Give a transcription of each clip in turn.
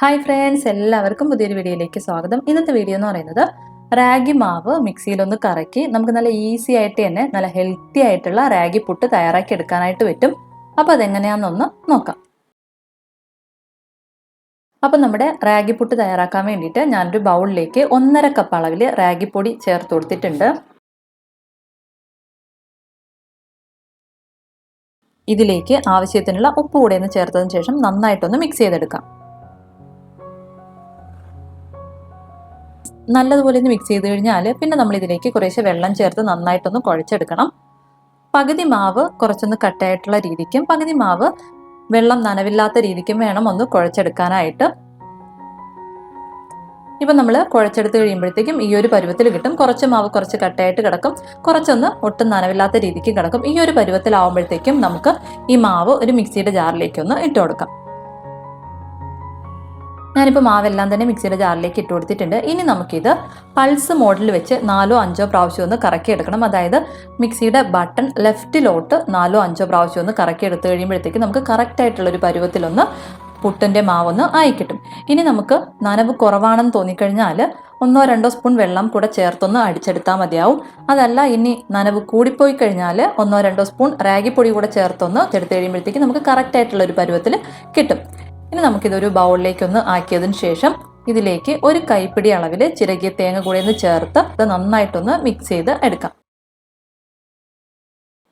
Hi friends എല്ലാവർക്കും പുതിയൊരു വീഡിയോയിലേക്ക് സ്വാഗതം. ഇന്നത്തെ വീഡിയോ എന്ന് പറയുന്നത് റാഗി മാവ് മിക്സിയിലൊന്ന് കറക്കി നമുക്ക് നല്ല ഈസി ആയിട്ട് തന്നെ നല്ല ഹെൽത്തി ആയിട്ടുള്ള റാഗി പുട്ട് തയ്യാറാക്കി എടുക്കാനായിട്ട് പറ്റും. അപ്പോൾ അതെങ്ങനെയാണെന്നൊന്ന് നോക്കാം. അപ്പം നമ്മുടെ റാഗി പുട്ട് തയ്യാറാക്കാൻ വേണ്ടിയിട്ട് ഞാനൊരു ബൗളിലേക്ക് ഒന്നര കപ്പ് അളവിൽ റാഗിപ്പൊടി പൊടി ചേർത്ത് കൊടുത്തിട്ടുണ്ട്. ഇതിലേക്ക് ആവശ്യത്തിനുള്ള ഉപ്പ് കൂടെ ഒന്ന് ചേർത്തതിന് ശേഷം നന്നായിട്ടൊന്ന് മിക്സ് ചെയ്തെടുക്കാം. നല്ലതുപോലെ ഒന്ന് മിക്സ് ചെയ്ത് കഴിഞ്ഞാൽ പിന്നെ നമ്മൾ ഇതിലേക്ക് കുറേശ്ശെ വെള്ളം ചേർത്ത് നന്നായിട്ടൊന്ന് കുഴച്ചെടുക്കണം. പകുതി മാവ് കുറച്ചൊന്ന് കട്ടയായിട്ടുള്ള രീതിക്കും പകുതി മാവ് വെള്ളം നനവില്ലാത്ത രീതിക്കും വേണം ഒന്ന് കുഴച്ചെടുക്കാനായിട്ട്. ഇപ്പം നമ്മൾ കുഴച്ചെടുത്ത് കഴിയുമ്പോഴത്തേക്കും ഈ ഒരു പരുവത്തിൽ കിട്ടും. കുറച്ച് മാവ് കുറച്ച് കട്ടയായിട്ട് കിടക്കും. കുറച്ചൊന്ന് ഒട്ടും നനവില്ലാത്ത രീതിക്ക് കിടക്കും. ഈ ഒരു പരുവത്തിലാവുമ്പോഴത്തേക്കും നമുക്ക് ഈ മാവ് ഒരു മിക്സിയുടെ ജാറിലേക്ക് ഒന്ന് ഇട്ട് കൊടുക്കാം ഞാനിപ്പോൾ മാവെല്ലാം തന്നെ മിക്സിയുടെ ജാറിലേക്ക് ഇട്ട് കൊടുത്തിട്ടുണ്ട് ഇനി നമുക്കിത് പൾസ് മോഡിൽ വെച്ച് നാലോ അഞ്ചോ പ്രാവശ്യം ഒന്ന് കറക്കി എടുക്കണം അതായത് മിക്സിയുടെ ബട്ടൺ ലെഫ്റ്റിലോട്ട് നാലോ അഞ്ചോ പ്രാവശ്യം ഒന്ന് കറക്കി എടുത്തു കഴിയുമ്പോഴത്തേക്ക് നമുക്ക് കറക്റ്റായിട്ടുള്ളൊരു പരുവത്തിലൊന്ന് പുട്ടിന്റെ മാവൊന്ന് ആയി കിട്ടും. ഇനി നമുക്ക് നനവ് കുറവാണെന്ന് തോന്നിക്കഴിഞ്ഞാൽ ഒന്നോ രണ്ടോ സ്പൂൺ വെള്ളം കൂടെ ചേർത്തൊന്ന് അടിച്ചെടുത്താൽ മതിയാവും. അതല്ല ഇനി നനവ് കൂടിപ്പോയി കഴിഞ്ഞാൽ ഒന്നോ രണ്ടോ സ്പൂൺ റാഗിപ്പൊടി കൂടെ ചേർത്തൊന്ന് എടുത്തു കഴിയുമ്പോഴത്തേക്ക് നമുക്ക് കറക്റ്റായിട്ടുള്ളൊരു പരുവത്തിൽ കിട്ടും. ഇനി നമുക്കിതൊരു ബൗളിലേക്കൊന്ന് ആക്കിയതിന് ശേഷം ഇതിലേക്ക് ഒരു കൈപ്പിടി അളവിൽ ചിരകിയ തേങ്ങ കൂടി ഒന്ന് ചേർത്ത് ഇത് നന്നായിട്ടൊന്ന് മിക്സ് ചെയ്ത് എടുക്കാം.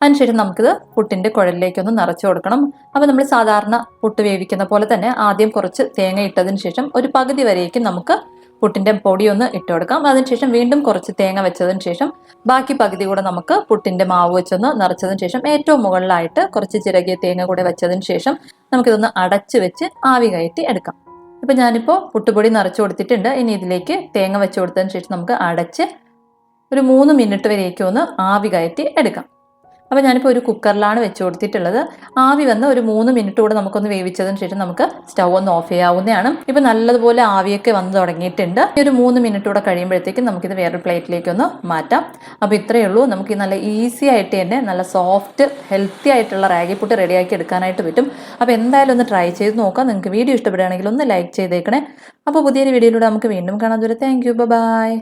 അതിനുശേഷം നമുക്കിത് പുട്ടിന്റെ കുഴലിലേക്കൊന്ന് നിറച്ചു കൊടുക്കണം. അപ്പോൾ നമ്മൾ സാധാരണ പുട്ട് വേവിക്കുന്ന പോലെ തന്നെ ആദ്യം കുറച്ച് തേങ്ങ ഇട്ടതിന് ശേഷം ഒരു പകുതി വരേക്കും നമുക്ക് പുട്ടിന്റെ പൊടി ഒന്ന് ഇട്ട് കൊടുക്കാം. അതിനുശേഷം വീണ്ടും കുറച്ച് തേങ്ങ വെച്ചതിന് ശേഷം ബാക്കി പകുതി കൂടെ നമുക്ക് പുട്ടിന്റെ മാവ് വെച്ചൊന്ന് നിറച്ചതിന് ശേഷം ഏറ്റവും മുകളിലായിട്ട് കുറച്ച് ചിരകിയ തേങ്ങ കൂടെ വെച്ചതിന് ശേഷം നമുക്കിതൊന്ന് അടച്ച് വെച്ച് ആവി കയറ്റി എടുക്കാം. ഇപ്പം ഞാനിപ്പോൾ പുട്ടുപൊടി നിറച്ച് കൊടുത്തിട്ടുണ്ട്. ഇനി ഇതിലേക്ക് തേങ്ങ വെച്ച് കൊടുത്തതിന് ശേഷം നമുക്ക് അടച്ച് ഒരു മൂന്ന് മിനിറ്റ് വരെയൊക്കെ ഒന്ന് ആവി കയറ്റി എടുക്കാം. അപ്പോൾ ഞാനിപ്പോൾ ഒരു കുക്കറിലാണ് വെച്ച് കൊടുത്തിട്ടുള്ളത്. ആവി വന്ന് ഒരു മൂന്ന് മിനിറ്റ് കൂടെ നമുക്കൊന്ന് വേവിച്ചതിന് ശേഷം നമുക്ക് സ്റ്റൗ ഒന്ന് ഓഫ് ചെയ്യാവുന്നതാണ്. ഇപ്പോൾ നല്ലതുപോലെ ആവിയൊക്കെ വന്ന് തുടങ്ങിയിട്ടുണ്ട്. ഒരു മൂന്ന് മിനിറ്റ് കൂടെ കഴിയുമ്പോഴത്തേക്കും നമുക്കിത് വേറൊരു പ്ലേറ്റിലേക്ക് ഒന്ന് മാറ്റാം. അപ്പോൾ ഇത്രയേ ഉള്ളൂ. നമുക്ക് നല്ല ഈസി ആയിട്ട് തന്നെ നല്ല സോഫ്റ്റ് ഹെൽത്തി ആയിട്ടുള്ള റാഗി പുട്ട് റെഡിയാക്കി എടുക്കാനായിട്ട് പറ്റും. അപ്പോൾ എന്തായാലും ഒന്ന് ട്രൈ ചെയ്ത് നോക്കാം. നിങ്ങൾക്ക് വീഡിയോ ഇഷ്ടപ്പെടുകയാണെങ്കിൽ ഒന്ന് ലൈക്ക് ചെയ്തേക്കണേ. അപ്പോൾ പുതിയൊരു വീഡിയോയിലൂടെ നമുക്ക് വീണ്ടും കാണാൻ ദൂരെ താങ്ക് യു. ബൈ.